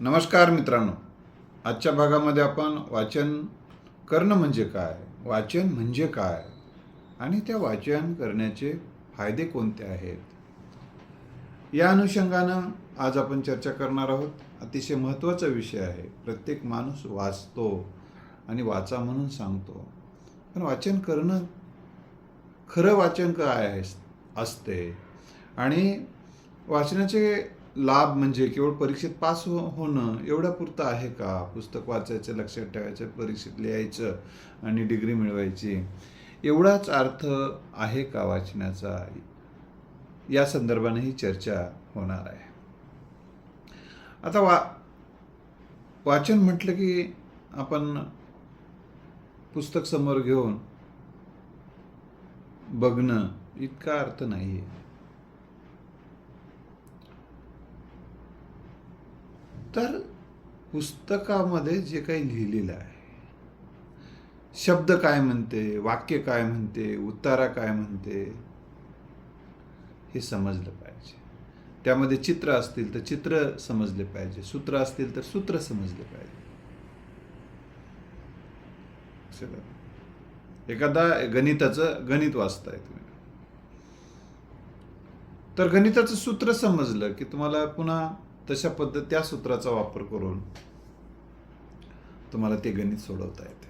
नमस्कार मित्रांनो. आजच्या भागामध्ये आपण वाचन करणं म्हणजे काय? वाचन म्हणजे काय? आणि त्या वाचन करण्याचे फायदे कोणते आहेत? या अनुषंगानं आज आपण चर्चा करणार आहोत. अतिशय महत्त्वाचा विषय आहे. प्रत्येक माणूस वाचतो आणि वाचा म्हणून सांगतो. पण वाचन करणं खरं वाचन काय आहे? असते. आणि वाचनाचे लाभ म्हणजे केवळ परीक्षेत पास हो होणं एवढ्या पुरतं आहे का? पुस्तक वाचायचं लक्षात ठेवायचं परीक्षेत लिहायचं आणि डिग्री मिळवायची. एवढाच अर्थ आहे का वाचनाचा? या संदर्भाने ही चर्चा होणार आहे. आता वा वाचन म्हटलं की आपण पुस्तक समोर घेऊन बघणं इतका अर्थ नाही आहे तर पुस्तकामध्ये जे काही लिहिलेलं आहे. शब्द काय म्हणते वाक्य काय म्हणते उतारा काय म्हणते हे समजलं पाहिजे. त्यामध्ये चित्र असतील तर चित्र समजले पाहिजे सूत्र असतील तर सूत्र समजले पाहिजे. एखादा गणिताचं गणित वाचताय तुम्ही. तर गणिताचं सूत्र समजलं की तुम्हाला पुन्हा तशा पद्धत त्या सूत्राचा वापर करून तुम्हाला ते गणित सोडवता येते.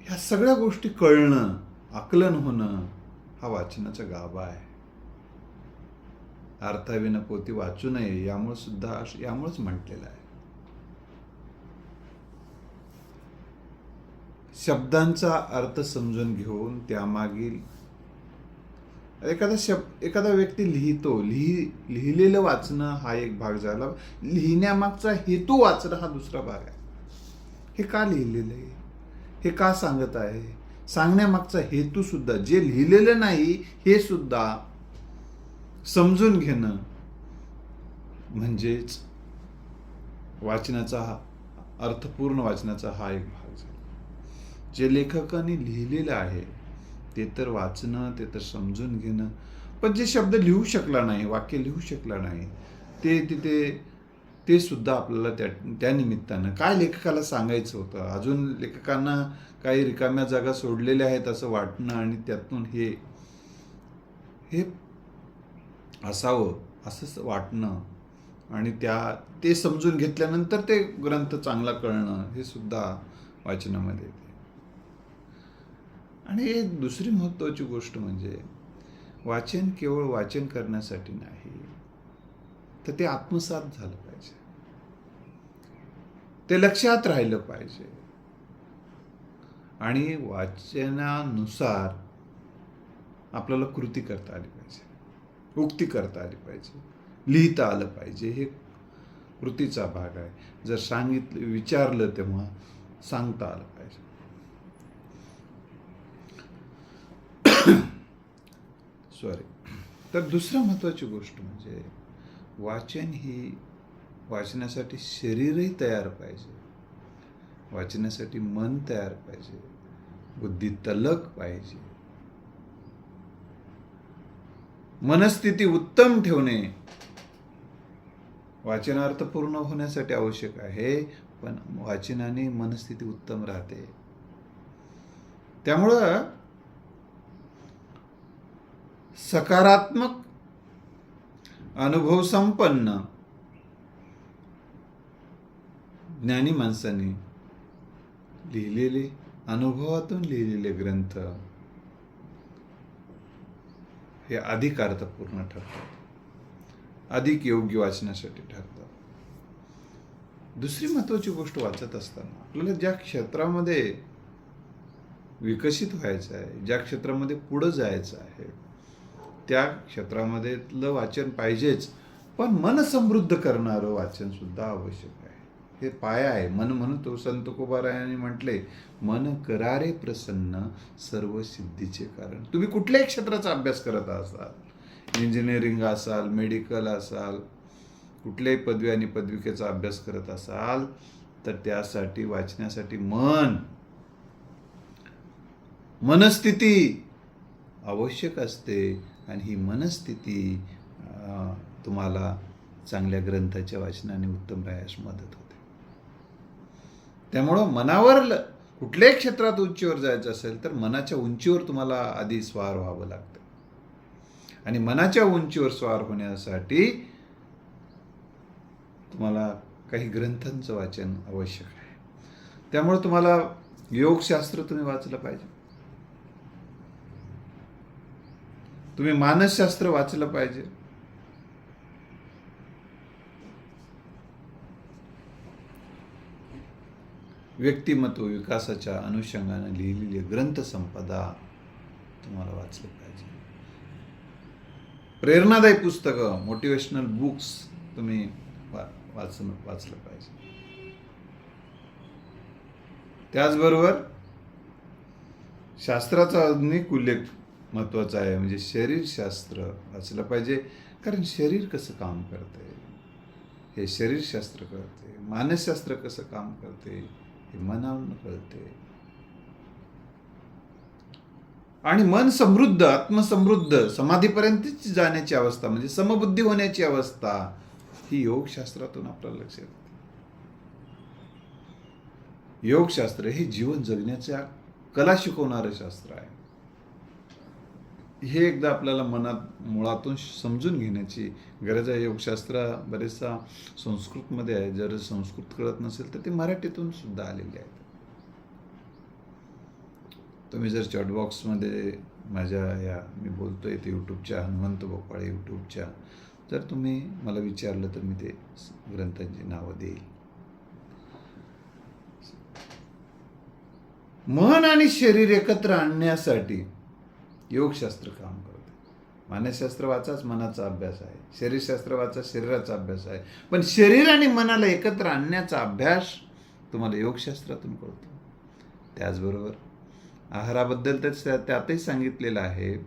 ह्या सगळ्या गोष्टी कळणं आकलन होणं हा वाचनाचा गाभा आहे. अर्थाविना पोती वाचू नये यामुळे सुद्धा यामुळेच म्हटलेलं आहे. शब्दांचा अर्थ समजून घेऊन त्यामागील एखादा शब्द एखादा व्यक्ती लिहितो लिहि लिहिलेलं वाचणं हा एक भाग झाला. लिहिण्यामागचा हेतू वाचणं हा दुसरा भाग आहे. हे का लिहिलेलं आहे? हे का सांगत आहे? सांगण्यामागचा हेतूसुद्धा जे लिहिलेलं नाही हे सुद्धा समजून घेणं म्हणजेच वाचनाचा हा अर्थपूर्ण वाचनाचा हा एक भाग झाला. जे लेखकाने लिहिलेलं आहे ते तर वाचणं ते तर समजून घेणं. पण जे शब्द लिहू शकला नाही वाक्य लिहू शकला नाही ते तिथे ते सुद्धा आपल्याला त्या त्यानिमित्तानं काय लेखकाला सांगायचं होतं? अजून लेखकांना काही रिकाम्या जागा सोडलेल्या आहेत असं वाटणं आणि त्यातून हे हे असावं असं वाटणं आणि त्या ते समजून घेतल्यानंतर ते ग्रंथ चांगला कळणं हे सुद्धा वाचनामध्ये येते. आणि एक दुसरी महत्त्वाची गोष्ट म्हणजे वाचन केवळ वाचन करण्यासाठी नाही तर ते आत्मसात झालं पाहिजे. ते लक्षात राहिलं पाहिजे. आणि वाचनानुसार आपल्याला कृती करता आली पाहिजे उक्ती करता आली पाहिजे लिहिता आलं पाहिजे. हे कृतीचा भाग आहे. जर सांगितलं विचारलं तेव्हा सांगता आलं पाहिजे. सॉरी तर दुसरं महत्त्वाची गोष्ट म्हणजे वाचन ही वाचण्यासाठी शरीरही तयार पाहिजे. वाचण्यासाठी मन तयार पाहिजे. बुद्धी तलक पाहिजे. मनस्थिती उत्तम ठेवणे वाचनार्थ पूर्ण होण्यासाठी आवश्यक आहे पण वाचनाने मनस्थिती उत्तम राहते. त्यामुळं सकारात्मक अनुभव संपन्न. ज्ञानी माणसाने लिहिलेले अनुभवातून लिहिलेले ग्रंथ हे अधिक अर्थपूर्ण ठरतात. अधिक योग्य वाचण्यासाठी ठरतात. दुसरी महत्वाची गोष्ट वाचत असताना आपल्याला ज्या क्षेत्रामध्ये विकसित व्हायचं आहे ज्या क्षेत्रामध्ये पुढं जायचं आहे त्या क्षेत्रामध्ये वाचन पाहिजेच. पण मन समृद्ध करणारं वाचन सुद्धा आवश्यक आहे. हे पाया आहे. मन म्हणून तो संत कुबारायाने म्हटले मन करारे प्रसन्न सर्व सिद्धीचे कारण. तुम्ही कुठल्याही क्षेत्राचा अभ्यास करत असाल इंजिनिअरिंग असाल मेडिकल असाल कुठल्याही पदवी आणि पदविकेचा अभ्यास करत असाल तर त्यासाठी वाचण्यासाठी मन मनस्थिती आवश्यक असते. आणि ही मनस्थिती तुम्हाला चांगल्या ग्रंथाच्या वाचनाने उत्तम राहण्यास मदत होते. त्यामुळं मनावर कुठल्याही क्षेत्रात उंचीवर जायचं असेल तर मनाच्या उंचीवर तुम्हाला आधी स्वार व्हावं लागतं. आणि मनाच्या उंचीवर स्वार होण्यासाठी तुम्हाला काही ग्रंथांचं वाचन आवश्यक आहे. त्यामुळे तुम्हाला योगशास्त्र तुम्ही वाचलं पाहिजे. तुम्ही मानसशास्त्र वाचलं पाहिजे. व्यक्तिमत्व विकासाच्या अनुषंगाने लिहिलेली ग्रंथसंपदा तुम्हाला वाचली पाहिजे. प्रेरणादायी पुस्तकं मोटिवेशनल बुक्स तुम्ही वा वाचन वाचलं पाहिजे. त्याचबरोबर शास्त्राचा आधुनिक उल्लेख महत्त्वाचं आहे. म्हणजे शरीरशास्त्र वाचलं पाहिजे. कारण शरीर कसं काम करते हे शरीरशास्त्र कळते मानसशास्त्र कसं काम करते हे मनावून कळते आणि मन समृद्ध आत्मसमृद्ध समाधीपर्यंतची जाण्याची अवस्था म्हणजे समबुद्धी होण्याची अवस्था ही योगशास्त्रातून आपल्याला लक्षात येते. योगशास्त्र हे जीवन जगण्याच्या कला शिकवणारं शास्त्र आहे. हे एकदा आपल्याला मनात मुळातून समजून घेण्याची गरज आहे. योगशास्त्र बरेचसा संस्कृतमध्ये आहे. जर संस्कृत कळत नसेल तर ते मराठीतून सुद्धा आलेले आहेत. तुम्ही जर चॅटबॉक्समध्ये माझ्या या मी बोलतो आहे ते यूट्यूबच्या हनुमंत बोपाळे यूट्यूबच्या जर तुम्ही मला विचारलं तर मी ते ग्रंथांची नावं देईल. मन आणि शरीर एकत्र आणण्यासाठी योगशास्त्र काम करते. मानसशास्त्र वाचाच मनाचा अभ्यास आहे. शरीरशास्त्र वाचा शरीराचा अभ्यास आहे. पण शरीर आणि मनाला एकत्र आणण्याचा अभ्यास तुम्हाला योगशास्त्रातून कळतो. त्याचबरोबर आहाराबद्दल तर त्यातही सांगितलेलं आहे.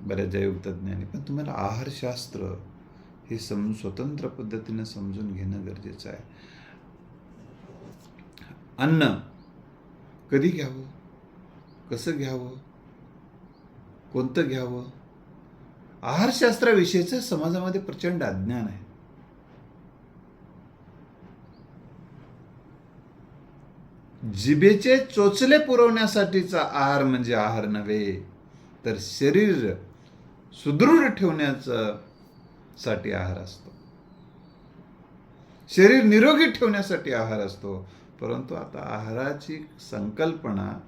बऱ्याच योगतज्ञांनी पण तुम्हाला आहारशास्त्र हे सम स्वतंत्र पद्धतीनं समजून घेणं गरजेचं आहे. अन्न कधी घ्यावं? कसं घ्यावं? कोणतं घ्यावं? आहारशास्त्राविषयीचं समाजामध्ये प्रचंड अज्ञान आहे. जिभेचे चोचले पुरवण्यासाठीचा आहार म्हणजे आहार नव्हे तर शरीर सुदृढ ठेवण्याचा साठी आहार असतो. शरीर निरोगी ठेवण्यासाठी आहार असतो परंतु आता आहाराची संकल्पना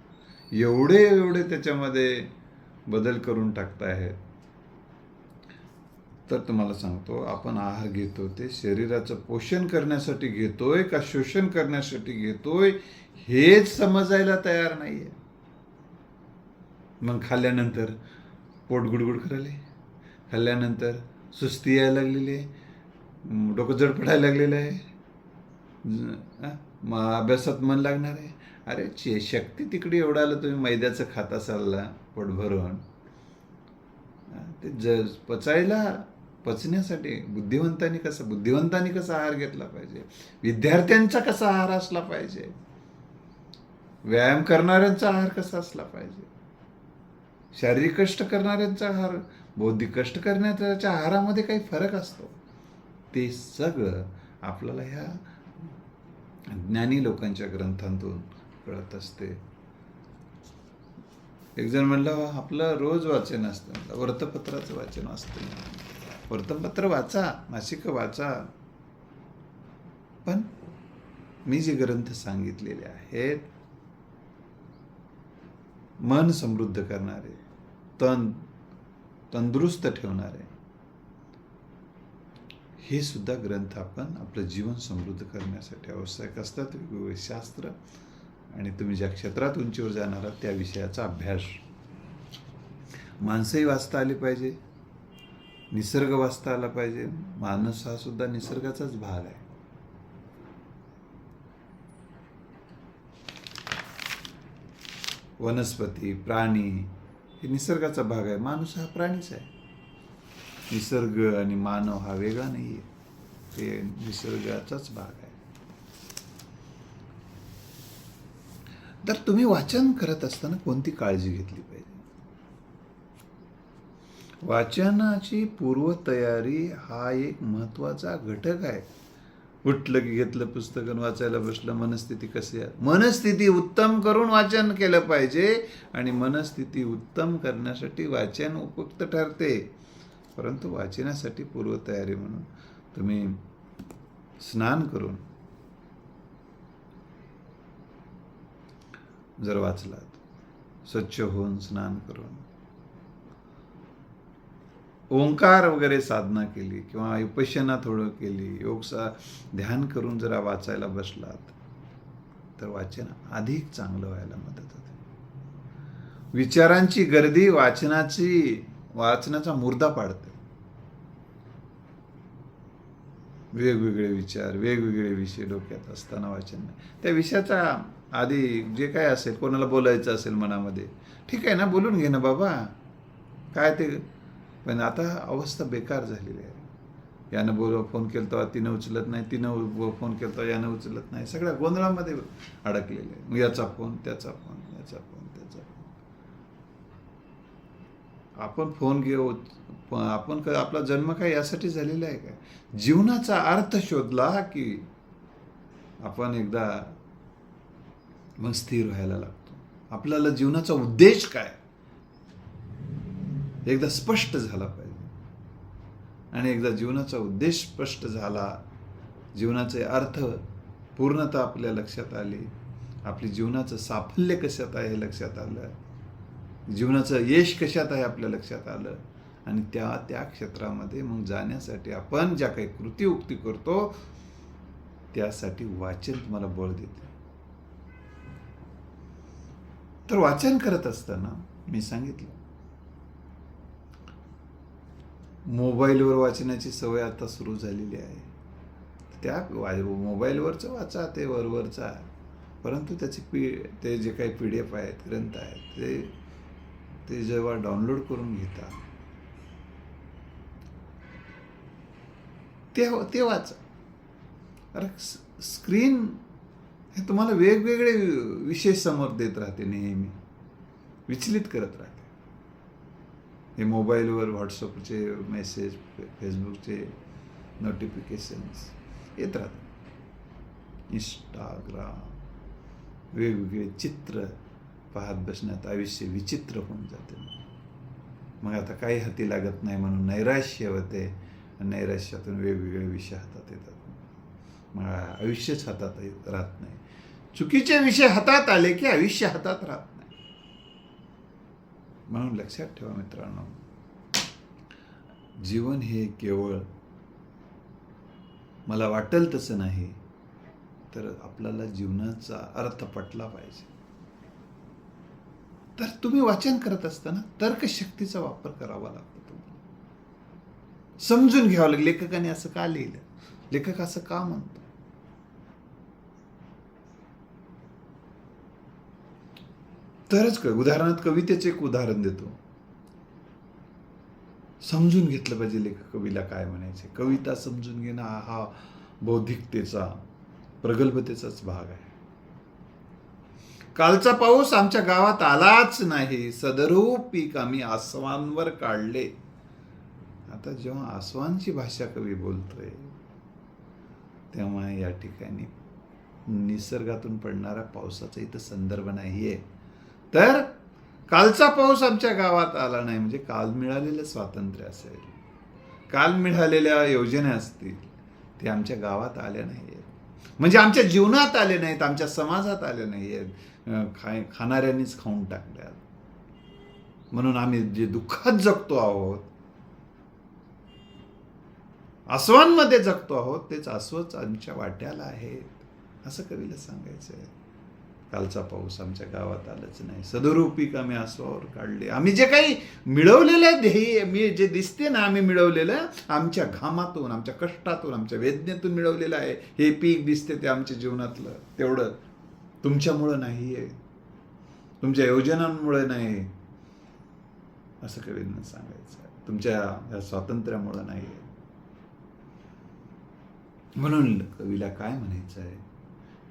एवढे एवढे त्याच्यामध्ये बदल करून टाकतायत तर तुम्हाला सांगतो आपण आहार घेतो ते शरीराचं पोषण करण्यासाठी घेतोय का शोषण करण्यासाठी घेतोय हेच समजायला तयार नाहीये. मग खाल्ल्यानंतर पोट गुडगुड करायले खाल्ल्यानंतर सुस्ती यायला लागलेली आहे डोकं जड पडायला लागलेलं आहे मग अभ्यासात मन लागणार आहे. अरे चे शक्ती तिकडे एवढा आलं तुम्ही मैद्याचं खाता चालला ना ते ज पचायला पचण्यासाठी बुद्धिवंतांनी कसं बुद्धिवंतांनी कसा आहार घेतला पाहिजे? विद्यार्थ्यांचा कसा आहार असला पाहिजे? व्यायाम करणाऱ्यांचा आहार कसा असला पाहिजे? शारीरिक कष्ट करणाऱ्यांचा आहार बौद्धिक कष्ट करण्याच्या आहारामध्ये काही फरक असतो? ते सगळं आपल्याला ह्या ज्ञानी लोकांच्या ग्रंथांतून कळत असते. एक जण म्हणलं आपलं रोज वाचन असतं. वृत्तपत्राचं वाचन असतं. वृत्तपत्र वाचा मासिक वाचा. पण मी जे ग्रंथ सांगितलेले आहेत मन समृद्ध करणारे तन तंदुरुस्त ठेवणारे हे सुद्धा ग्रंथ आपण आपलं जीवन समृद्ध करण्यासाठी आवश्यक असतात. वेगवेगळे शास्त्र आणि तुम्ही ज्या क्षेत्रात उंचीवर जाणार आहात त्या विषयाचा अभ्यास. माणसंही वाचता आली पाहिजे. निसर्ग वाचता आला पाहिजे. माणूस हा सुद्धा निसर्गाचाच भाग आहे. वनस्पती प्राणी हे निसर्गाचा भाग आहे. माणूस हा प्राणीच आहे. निसर्ग आणि मानव हा वेगळा नाही आहे ते निसर्गाचाच भाग आहे. तर तुम्ही वाचन करत असताना कोणती काळजी घेतली पाहिजे? वाचनाची पूर्वतयारी हा एक महत्त्वाचा घटक आहे. उठलं की घेतलं पुस्तक वाचायला बसलं मनस्थिती कशी आहे? मनस्थिती उत्तम करून वाचन केलं पाहिजे आणि मनस्थिती उत्तम करण्यासाठी वाचन उपयुक्त ठरते. परंतु वाचनासाठी पूर्वतयारी म्हणून तुम्ही स्नान करून जर वाचलात स्वच्छ होऊन स्नान करून. ओंकार वगैरे साधना केली किंवा विपश्यना थोडं केली योगसा ध्यान करून जरा वाचायला बसलात तर वाचन अधिक चांगलं व्हायला मदत होते. विचारांची गर्दी वाचनाची वाचनाचा मुर्दा पाडते. वेगवेगळे विचार वेगवेगळे विषय डोक्यात असताना वाचन नाही. त्या विषयाचा आधी जे काय असेल कोणाला बोलायचं असेल मनामध्ये ठीक आहे ना बोलून घे ना बाबा. काय ते? पण आता अवस्था बेकार झालेली आहे. यानं बोल फोन केला तेव्हा तिनं उचलत नाही तिनं फोन केला तेव्हा यानं उचलत नाही. सगळ्या गोंधळामध्ये अडकलेले आहे याचा फोन त्याचा फोन याचा फोन त्याचा फोन. आपण फोन घेऊ आपण आपला जन्म काय यासाठी झालेला आहे काय? जीवनाचा अर्थ शोधला की आपण एकदा मग स्थिर व्हायला लागतो. आपल्याला जीवनाचा उद्देश काय? एकदा स्पष्ट झाला पाहिजे. आणि एकदा जीवनाचा उद्देश स्पष्ट झाला जीवनाचे अर्थ पूर्णतः आपल्या लक्षात आली आपली जीवनाचं साफल्य कशात आहे हे लक्षात आलं जीवनाचं यश कशात आहे आपल्या लक्षात आलं आणि त्या त्या क्षेत्रामध्ये मग जाण्यासाठी आपण ज्या काही कृती उक्ती करतो त्यासाठी वाचन तुम्हाला बळ देते. तर वाचन करत असताना मी सांगितलं मोबाईलवर वाचण्याची सवय आता सुरू झालेली आहे. त्या वा मोबाईलवरचं वाचा ते वरवरचा. परंतु त्याचे पी ते जे काही पी डी एफ आहेत ग्रंथ आहेत ते ते जेव्हा डाउनलोड करून घेता ते ते वाचा. अरे स्क्रीन हे तुम्हाला वेगवेगळे विषय समोर देत राहते नेहमी. विचलित करत राहते. हे मोबाईलवर व्हॉट्सअपचे मेसेज फेसबुकचे नोटिफिकेशन्स येत राहतात. इंस्टाग्राम वेगवेगळे चित्र पाहत बसण्यात आयुष्य विचित्र होऊन जाते. मग आता काही हाती लागत नाही म्हणून नैराश्य होते. नैराश्यातून वेगवेगळे विषय हातात येतात. आयुष्यच हातात राहत नाही. चुकीचे विषय हातात आले की आयुष्य हातात राहत नाही. म्हणून लक्षात ठेवा मित्रांनो जीवन हे केवळ मला वाटेल तसं नाही तर आपल्याला जीवनाचा अर्थ पटला पाहिजे. तर तुम्ही वाचन करत असताना तर्कशक्तीचा वापर करावा लागतो तुम्हाला. समजून घ्यावं लागेल. लेखकाने असं का लिहिलं? लेखक असं का म्हणतो? तरच क उदाहरणार्थ कवितेचे एक उदाहरण देतो. समजून घेतलं पाहिजे लेखक कवीला काय म्हणायचे. कविता समजून घेणं हा हा बौद्धिकतेचा प्रगल्भतेचाच भाग आहे. कालचा पाऊस आमच्या गावात आलाच नाही. सदरूप पीक आम्ही आसवांवर काढले. आता जेव्हा आसवांची भाषा कवी बोलतोय तेव्हा या ठिकाणी निसर्गातून पडणारा पावसाचा इथं संदर्भ नाहीये. तर कालचा पाऊस आमच्या गावात आला नाही म्हणजे काल मिळालेलं स्वातंत्र्य असेल काल मिळालेल्या योजना असतील ते आमच्या गावात आल्या नाही आहेत म्हणजे आमच्या जीवनात आले नाहीत आमच्या समाजात आले नाही आहेत खाय खाणाऱ्यांनीच खाऊन टाकल्यात. म्हणून आम्ही जे दुःखात जगतो आहोत आसवांमध्ये जगतो आहोत तेच आसवच आमच्या वाट्याला आहेत असं कवीला सांगायचं आहे कालचा पाऊस आमच्या गावात आलाच नाही. सदरू पीक आम्ही आसवावर काढले? आम्ही जे काही मिळवलेलं ध्येय मी जे दिसते ना आम्ही मिळवलेलं आमच्या घामातून आमच्या कष्टातून आमच्या वेदनेतून मिळवलेलं आहे. हे पीक दिसते ते आमच्या जीवनातलं. तेवढं तुमच्यामुळं नाही आहे तुमच्या योजनांमुळे नाही असं कवींना सांगायचं आहे. तुमच्या या स्वातंत्र्यामुळं नाही आहे म्हणून कवीला काय म्हणायचं आहे?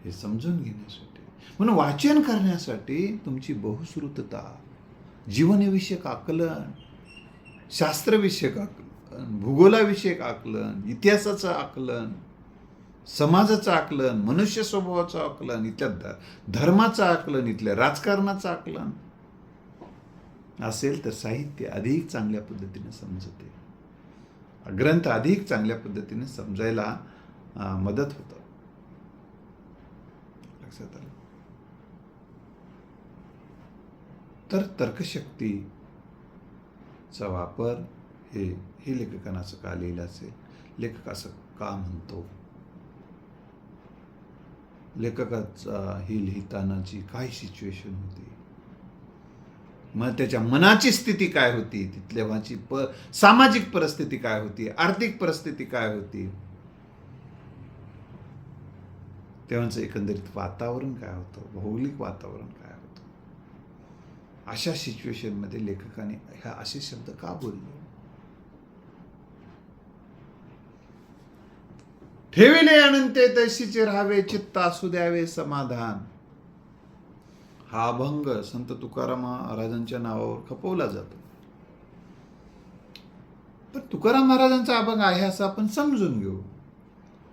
हे समजून घेण्यासाठी म्हणून वाचन करण्यासाठी तुमची बहुश्रुतता जीवनविषयक आकलन शास्त्रविषयक आकलन भूगोलाविषयक आकलन इतिहासाचं आकलन समाजाचं आकलन मनुष्य स्वभावाचं आकलन इथल्या धर्माचं आकलन इथल्या राजकारणाचं आकलन असेल तर साहित्य अधिक चांगल्या पद्धतीने समजते. ग्रंथ अधिक चांगल्या पद्धतीने समजायला मदत होतं. लक्षात आलं? तर तर्कशक्तीचा वापर हे हे लेखकानं असं का लिहिलं असेल लेखक असं का म्हणतो? लेखकाचा ही लिहितानाची काय सिच्युएशन होती? मग त्याच्या मनाची स्थिती काय होती? तिथल्याची प सामाजिक परिस्थिती काय होती? आर्थिक परिस्थिती काय होती? तेव्हाचं एकंदरीत वातावरण काय होतं? भौगोलिक वातावरण काय होतं? अशा सिच्युएशनमध्ये लेखकाने ह्या असे शब्द का बोलले? ठेविले अनंते तैसीचे राहावे चित्त असू द्यावे समाधान. हा अभंग संत तुकाराम महाराजांच्या नावावर खपवला जातो. पण तुकाराम महाराजांचा अभंग आहे असं आपण समजून घेऊ.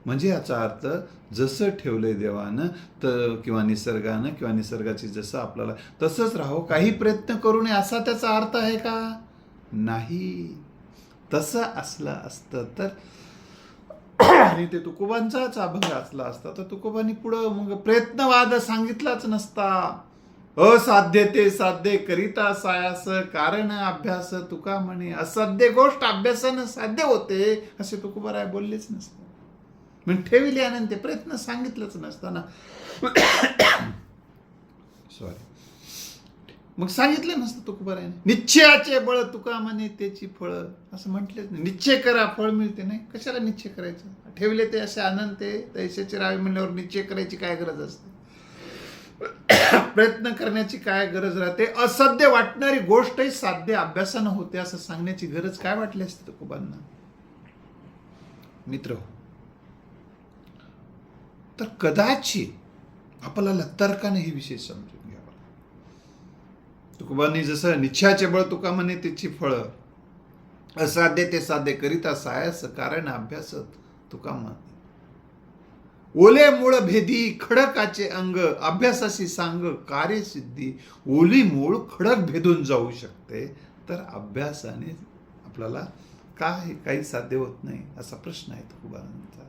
म्हणजे याचा अर्थ जसं ठेवलंय देवानं तर किंवा निसर्गानं किंवा निसर्गाची जसं आपल्याला तसंच राहो काही प्रयत्न करू नये असा त्याचा अर्थ आहे का? नाही. तसं असलं असतं तर आणि ते तुकोबांचाच अभंग असला असता तर तुकोबांनी पुढं मग प्रयत्नवाद सांगितलाच नसता. असाध्य ते साध्य करिता सायास कारण अभ्यास तुका म्हणे. असाध्य गोष्ट अभ्यासानं साध्य होते असे तुकोबाराय बोललेच नसते. मग ठेविले आनंद ते प्रयत्न सांगितलंच नसताना. सॉरी मग सांगितलं नसतं तुकोबारायने निश्चयाचे बळ तुका म्हणे त्याची फळं. असं म्हटलेच नाही. निश्चय करा फळ मिळते नाही. कशाला निश्चय करायचं? ठेवले ते असे आनंद ते तैशाचे रावे म्हणल्यावर निश्चय करायची काय गरज असते? प्रयत्न करण्याची काय गरज राहते? असाध्य वाटणारी गोष्टही साध्य अभ्यासानं होते असं सांगण्याची गरज काय वाटली असते तुकोबांना मित्र हो. तर कदाचित आपल्याला तर्काने हे विषय समजून घ्यावा तुकोबांनी जसं निच्छाचे बळ तुका म्हणे त्याची फळं असाध्य ते साध्य करिता सायस कारण अभ्यासत तुका म्हणे ओले मूळ भेदी खडकाचे अंग अभ्यासाशी सांग कार्यसिद्धी. ओली मूळ खडक भेदून जाऊ शकते तर अभ्यासाने आपल्याला काय काही साध्य होत नाही असा प्रश्न आहे तुकोबारायांचा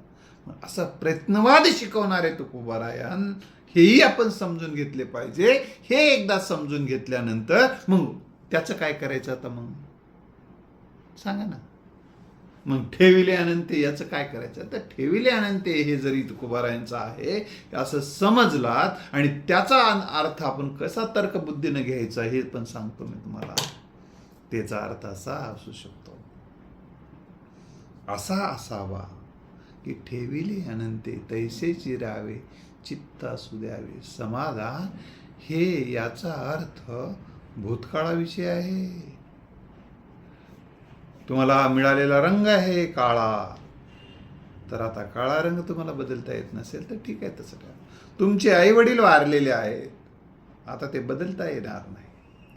असा प्रयत्नवाद शिकवणारे तुकोबारायण हेही आपण समजून घेतले पाहिजे. हे एकदा समजून घेतल्यानंतर मग त्याचं काय करायचं आता मग? सांगा ना. मग ठेविले अनंते याचं काय करायचं? तर ठेविले अनंते हे जरी तुकोबारायांचं आहे असं समजलात आणि त्याचा अर्थ आपण कसा तर्कबुद्धीनं घ्यायचा हे पण सांगतो मी तुम्हाला. त्याचा अर्थ असा असू शकतो. असा असावा. की ठेविले अनंते तैसेची चिरावे चित्त असू द्यावे. समाधान हे याचा अर्थ भूतकाळाविषयी आहे. तुम्हाला मिळालेला रंग आहे काळा. तर आता काळा रंग तुम्हाला बदलता येत नसेल तर ठीक आहे तसं काय तुमचे आई वडील वारलेले आहेत. आता ते बदलता येणार नाही.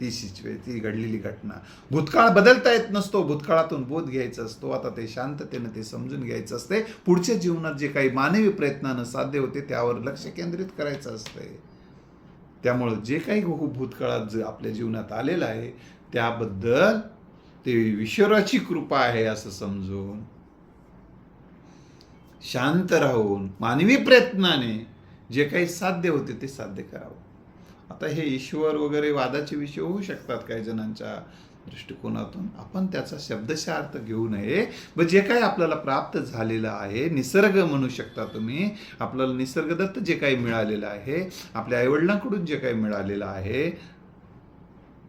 ती सिच्युए ती घडलेली घटना. भूतकाळ बदलता येत नसतो भूतकाळातून बोध घ्यायचा असतो. आता ते शांततेनं ते समजून घ्यायचं असते. पुढच्या जीवनात जे काही मानवी प्रयत्नानं साध्य होते त्यावर लक्ष केंद्रित करायचं असतंय त्यामुळं जे काही हो- भूतकाळात जे आपल्या जीवनात आलेलं आहे त्याबद्दल ते ईश्वराची कृपा आहे असं समजून शांत राहून मानवी प्रयत्नाने जे काही साध्य होते ते साध्य करावं. आता हे ईश्वर वगैरे वादाचे विषय होऊ शकतात काही जणांच्या दृष्टिकोनातून. आपण त्याचा शब्दशः अर्थ घेऊ नये. व जे काही आपल्याला प्राप्त झालेलं आहे निसर्ग म्हणू शकता तुम्ही. आपल्याला निसर्गदत्त जे काही मिळालेलं आहे आपल्या आईवडिलांकडून जे काही मिळालेलं आहे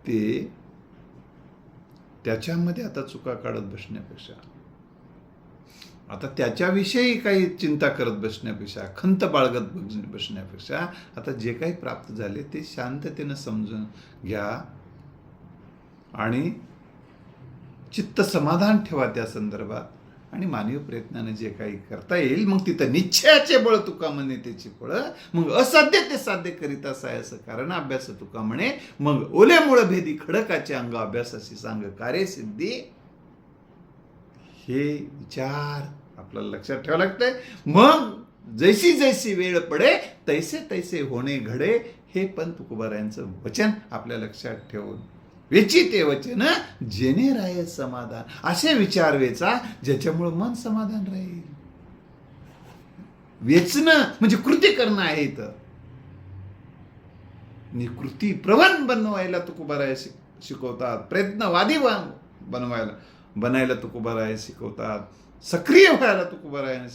ते त्याच्यामध्ये आता चुका काढत बसण्यापेक्षा आता त्याच्याविषयी काही चिंता करत बसण्यापेक्षा खंत बाळगत बसण्यापेक्षा आता जे काही प्राप्त झाले ते शांततेनं समजून घ्या आणि चित्त समाधान ठेवा त्या संदर्भात आणि मानवी प्रयत्नाने जे काही करता येईल मग तिथं निश्चयाचे बळ तुका म्हणे त्याची फळं मग असाध्य ते साध्य करीता सायस कारण अभ्यास तुका म्हणे मग ओले भेदी खडकाचे अंग अभ्यासाशी सांग कार्यसिद्धी हे विचार आपल्याला लक्षात ठेवावं लागतंय. मग जैसी जैसी वेळ पडे तैसे तैसे होणे घडे हे पण तुकोबारायांचं वचन आपल्या लक्षात ठेवून. वेची ते वचन जेणे राय समाधान. असे विचार वेचा ज्याच्यामुळं मन समाधान राहील. वेचणं म्हणजे कृती करणं आहे इथं. आणि कृती प्रवण बनवायला तुकोबाराय शिकवतात. प्रयत्नवादी बनवायला. बनायला तुकोबाराय शिकवतात. सक्रिय व्हायला तुकोबाराय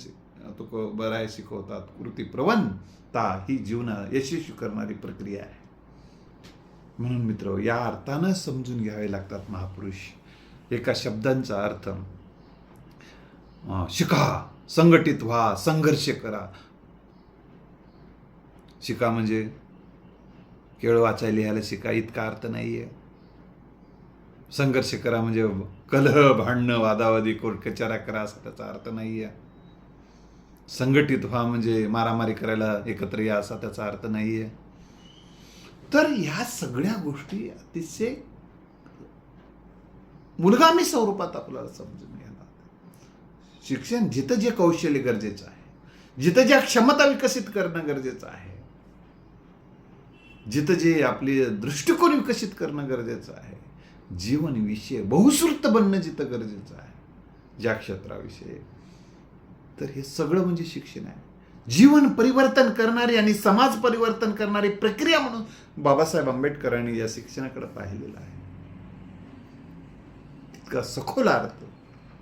तुकोबाराय शिकवतात. कृती प्रवणता ही जीवना यशस्वी करणारी प्रक्रिया आहे. म्हणून मित्र या अर्थानं समजून घ्यावे लागतात महापुरुष. एका शब्दांचा अर्थ शिका संघटित व्हा संघर्ष करा. शिका म्हणजे केळ वाचायला लिहायला शिका इतका अर्थ नाहीये. संघर्ष करा म्हणजे कलह भांडणं वादावादी कोर्टकचारा करा असा त्याचा अर्थ नाहीये. संघटित व्हा म्हणजे मारामारी करायला एकत्र या असा त्याचा अर्थ नाहीये. तर ह्या सगळ्या गोष्टी अतिशय मुलगामी स्वरूपात आपल्याला समजून घेणार शिक्षण जिथं जे कौशल्य गरजेचं आहे जिथं ज्या क्षमता विकसित करणं गरजेचं आहे जिथं जे आपली दृष्टिकोन विकसित करणं गरजेचं आहे जीवन विषय बहुश्रुत बनणं जिथं गरजेचं आहे ज्या क्षेत्राविषयी. तर हे सगळं म्हणजे शिक्षण आहे. जीवन परिवर्तन करणारी आणि समाज परिवर्तन करणारी प्रक्रिया म्हणून बाबासाहेब आंबेडकरांनी या शिक्षणाकडे पाहिलेलं आहे. तितका सखोल अर्थ.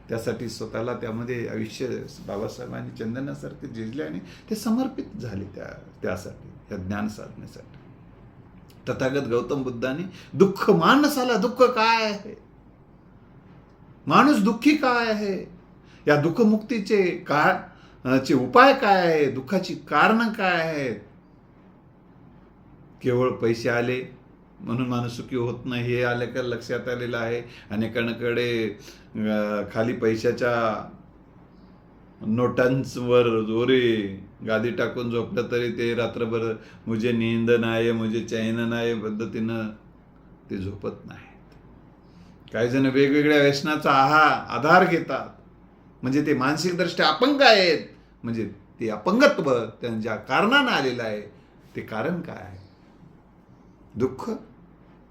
त्यासाठी स्वतःला त्यामध्ये आयुष्य बाबासाहेबांनी चंदनासारखे झिजले आणि ते समर्पित झाले त्या त्यासाठी या ज्ञान साधण्यासाठी. तथागत गौतम बुद्धांनी दुःख माणसाला दुःख काय आहे? माणूस दुःखी काय आहे? या दुःखमुक्तीचे का चे उपाय काय आहे? दुःखाची कारण काय आहेत? केवळ पैसे आले म्हणून माणूस सुखी होत नाही हे आले का लक्षात आलेलं आहे. अनेकांकडे खाली पैशाच्या नोटांवर जोरे गादी टाकून झोपलं तरी ते रात्रभर मुझे नींद नाही मुझे चैन नाही पद्धतीनं ते झोपत नाहीत. काही जण वेगवेगळ्या व्यसनाचा आहा आधार घेतात. म्हणजे ते मानसिकदृष्ट्या अपंग आहेत. म्हणजे ते अपंगत्व त्यांच्या ज्या कारणानं आलेलं आहे ते कारण काय आहे? दुःख.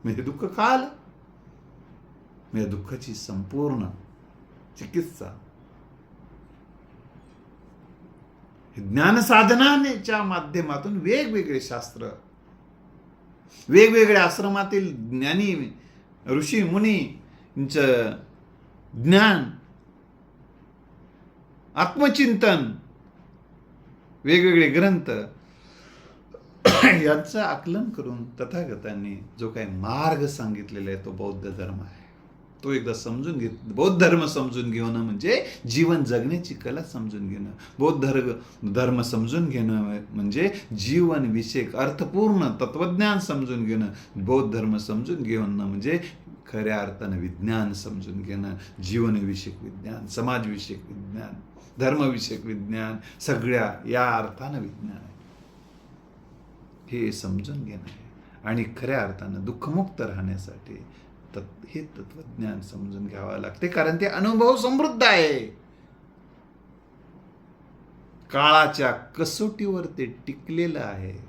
म्हणजे दुःख का आलं? म्हणजे दुःखाची संपूर्ण चिकित्सा ज्ञानसाधनाच्या माध्यमातून वेगवेगळे शास्त्र वेगवेगळ्या आश्रमातील ज्ञानी ऋषी मुनींचं ज्ञान आत्मचिंतन वेगवेगळे ग्रंथ यांचं आकलन करून तथागतांनी जो काही मार्ग सांगितलेला आहे तो बौद्ध धर्म आहे. तो एकदा समजून घेत बौद्ध धर्म समजून घेणं म्हणजे जीवन जगण्याची कला समजून घेणं. बौद्ध धर्म धर्म समजून घेणं म्हणजे जीवन विषयक अर्थपूर्ण तत्वज्ञान समजून घेणं. बौद्ध धर्म समजून घेणं म्हणजे खऱ्या अर्थानं विज्ञान समजून घेणं जीवनविषयक विज्ञान समाजविषयक विज्ञान धर्मविषयक विज्ञान सगळ्या या अर्थानं विज्ञान आहे. हे समजून घेणं आहे. आणि खऱ्या अर्थानं दुःखमुक्त राहण्यासाठी तत् हे तत्वज्ञान समजून घ्यावं लागते. कारण ते अनुभव समृद्ध आहे. काळाच्या कसोटीवर ते टिकलेलं आहे.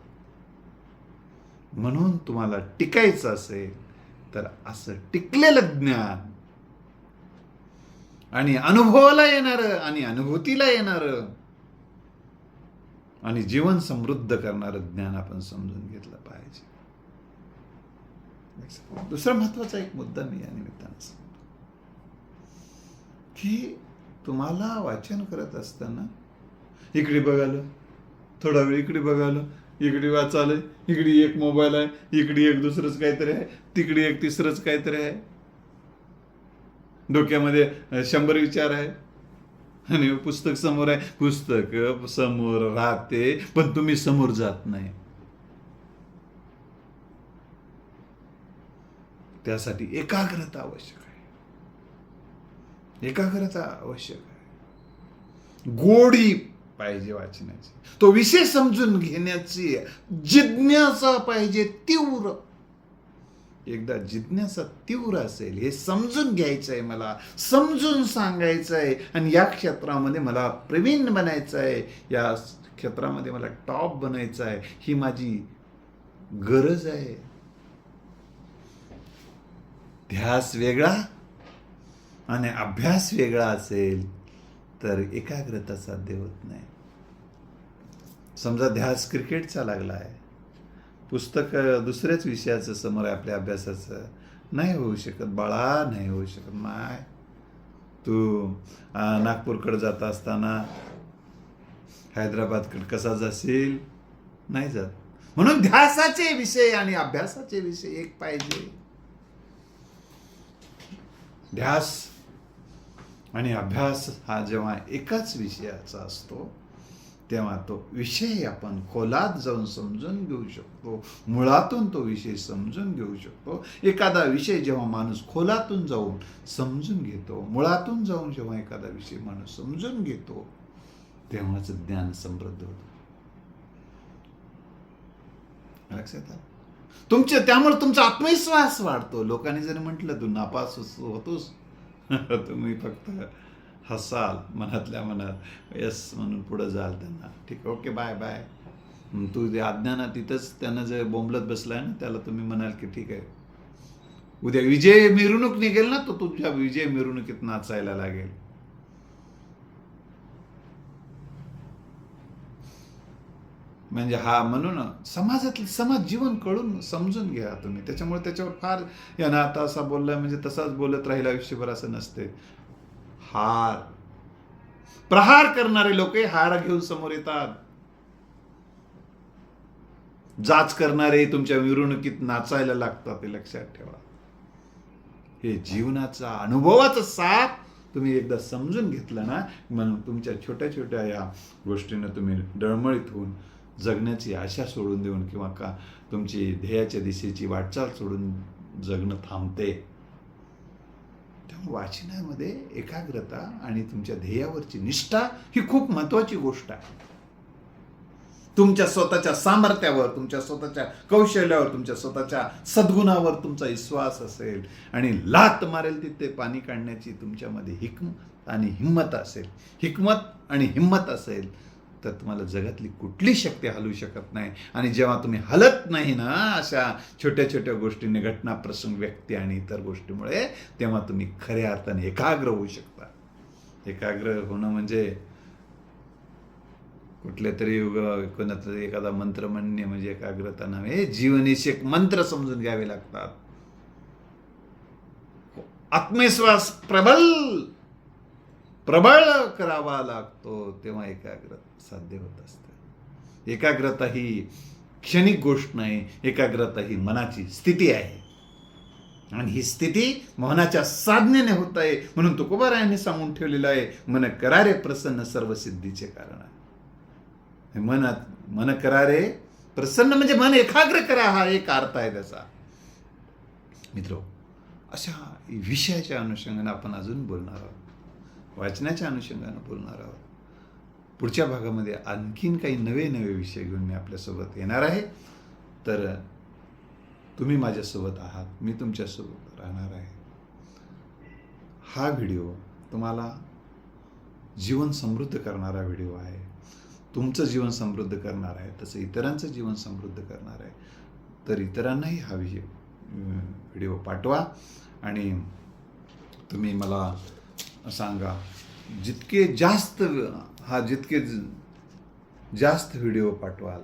म्हणून तुम्हाला टिकायचं असेल तर असं टिकलेलं ज्ञान. आणि अनुभवाला येणार आणि अनुभूतीला येणार आणि जीवन समृद्ध करणारं ज्ञान आपण समजून घेतलं पाहिजे. दुसरा महत्त्वाचा एक मुद्दा मी या निमित्तानं सांगतो. की तुम्हाला वाचन करत असताना इकडे बघालं थोडा वेळ इकडे बघालं इकडे वाचालंय इकडे एक मोबाईल आहे इकडे एक दुसरंच काहीतरी आहे तिकडे एक तिसरंच काहीतरी आहे. डोक्यामध्ये शंभर विचार आहे. आणि पुस्तक समोर आहे पुस्तक समोर राहते पण तुम्ही समोर जात नाही. त्यासाठी एकाग्रता आवश्यक आहे. एकाग्रता आवश्यक आहे. गोडी पाहिजे वाचनाची. तो विषय समजून घेण्याची जिज्ञासा पाहिजे तीव्र. एकदा जिज्ञासा तीव्र असेल हे समजून घ्यायचं आहे मला समजून सांगायचं आहे आणि या क्षेत्रामध्ये मला प्रवीण बनायचं आहे या क्षेत्रामध्ये मला टॉप बनायचं आहे ही माझी गरज आहे. ध्यास वेगळा आणि अभ्यास वेगळा असेल तर एकाग्रता साध्य होत नाही. समजा ध्यास क्रिकेटचा लागला आहे. पुस्तक दुसऱ्याच विषयाचं समोर आहे आपल्या अभ्यासाचं. नाही होऊ शकत बाळा नाही होऊ शकत. माय तू नागपूरकडे जात असताना हैदराबादकडे कसा जाशील? नाही जात. म्हणून ध्यासाचे विषय आणि अभ्यासाचे विषय एक पाहिजे. ध्यास आणि अभ्यास हा जेव्हा एकाच विषयाचा असतो तेव्हा तो विषय आपण खोलात जाऊन समजून घेऊ शकतो. मुळातून तो विषय समजून घेऊ शकतो. एखादा विषय जेव्हा माणूस खोलातून जाऊन समजून घेतो मुळातून जाऊन जेव्हा एखादा विषय माणूस समजून घेतो तेव्हाच ज्ञान समृद्ध होतं. लक्षात आलं? तुमचे त्यामुळे तुमचा आत्मविश्वास वाढतो. लोकांनी जरी म्हटलं तू नापास होतोस. तुम्ही फक्त हसाल मनातल्या मनात. यस म्हणून पुढं जाल त्यांना. ठीक आहे ओके बाय बाय. तू जे अज्ञानात तिथंच त्यांना जे बोंबलत बसलाय ना त्याला तुम्ही म्हणाल की ठीक आहे. उद्या विजय मिरवणूक निघेल ना तो तुझ्या विजय मिरवणुकीत नाचायला लागेल. म्हणजे हा म्हणून समाजातले समाज जीवन कळून समजून घ्या तुम्ही. त्याच्यामुळे त्याच्यावर फार यानं आता असा बोललाय म्हणजे तसाच बोलत राहील आयुष्यभर असं नसते. हार. प्रहार करणारे लोक हार घेऊन समोर येतात. जाच करणारे तुमच्या मिरवणुकीत नाचायला लागतात ते लक्षात ठेवा. हे जीवनाचा अनुभवाचा साथ तुम्ही एकदा समजून घेतला ना म्हणून तुमच्या छोट्या छोट्या या गोष्टीनं तुम्ही डळमळीत होऊन जगण्याची आशा सोडून देऊन किंवा का तुमची ध्येयाच्या दिशेची वाटचाल सोडून जगणं थांबते. त्यामुळे वाचनामध्ये एकाग्रता आणि तुमच्या ध्येयावरची निष्ठा ही खूप महत्वाची गोष्ट आहे. तुमच्या स्वतःच्या सामर्थ्यावर तुमच्या स्वतःच्या कौशल्यावर तुमच्या स्वतःच्या सद्गुणावर तुमचा विश्वास असेल आणि लात मारेल तिथे पाणी काढण्याची तुमच्यामध्ये हिकमत आणि हिंमत असेल. हिकमत आणि हिंमत असेल. तर तुम्हाला जगातली कुठली शक्ती हलवू शकत नाही. आणि जेव्हा तुम्ही हलत नाही ना अशा छोट्या छोट्या गोष्टींनी घटना प्रसंग व्यक्ती आणि इतर गोष्टीमुळे तेव्हा तुम्ही खऱ्या अर्थाने एकाग्र होऊ शकता. एकाग्र होणं म्हणजे कुठल्या तरी युग- कोणाचा तरी एखादा मंत्र म्हणणे म्हणजे एकाग्रता नव्हे जीवनीशेक मंत्र समजून घ्यावे लागतात. आत्मविश्वास प्रबल! प्रबळ करावा लागतो तेव्हा एकाग्रता साध्य होत असते. एकाग्रता ही क्षणिक गोष्ट नाही एकाग्रता ही मनाची स्थिती आहे. आणि ही स्थिती मनाच्या साधनेने होत आहे म्हणून तुकोबारायांनी सांगून ठेवलेलं आहे मन करारे प्रसन्न सर्व सिद्धीचे कारण आहे. मनात मन मन करारे प्रसन्न म्हणजे मन एकाग्र करा हा एक अर्थ आहे त्याचा. मित्र अशा विषयाच्या अनुषंगाने आपण अजून बोलणार आहोत. वाचनाच्या अनुषंगानं बोलणार आहोत. पुढच्या भागामध्ये आणखीन काही नवे नवे विषय घेऊन मी आपल्यासोबत येणार आहे. तर तुम्ही माझ्यासोबत आहात मी तुमच्यासोबत राहणार आहे. हा व्हिडिओ तुम्हाला जीवन समृद्ध करणारा व्हिडिओ आहे. तुमचं जीवन समृद्ध करणार आहे तसं इतरांचं जीवन समृद्ध करणार आहे. तर इतरांनाही हा विषय व्हिडिओ पाठवा आणि तुम्ही मला सांगा. जितके जास्त हा जितके ज- जास्त व्हिडिओ पाठवाल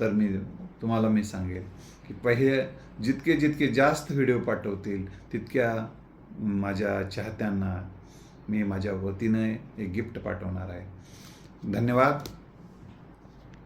तर मी तुम्हाला मी सांगेल की पहिले जितके जितके जास्त व्हिडिओ पाठवतील तितक्या माझ्या चाहत्यांना मी माझ्या वतीनं एक गिफ्ट पाठवणार आहे. धन्यवाद.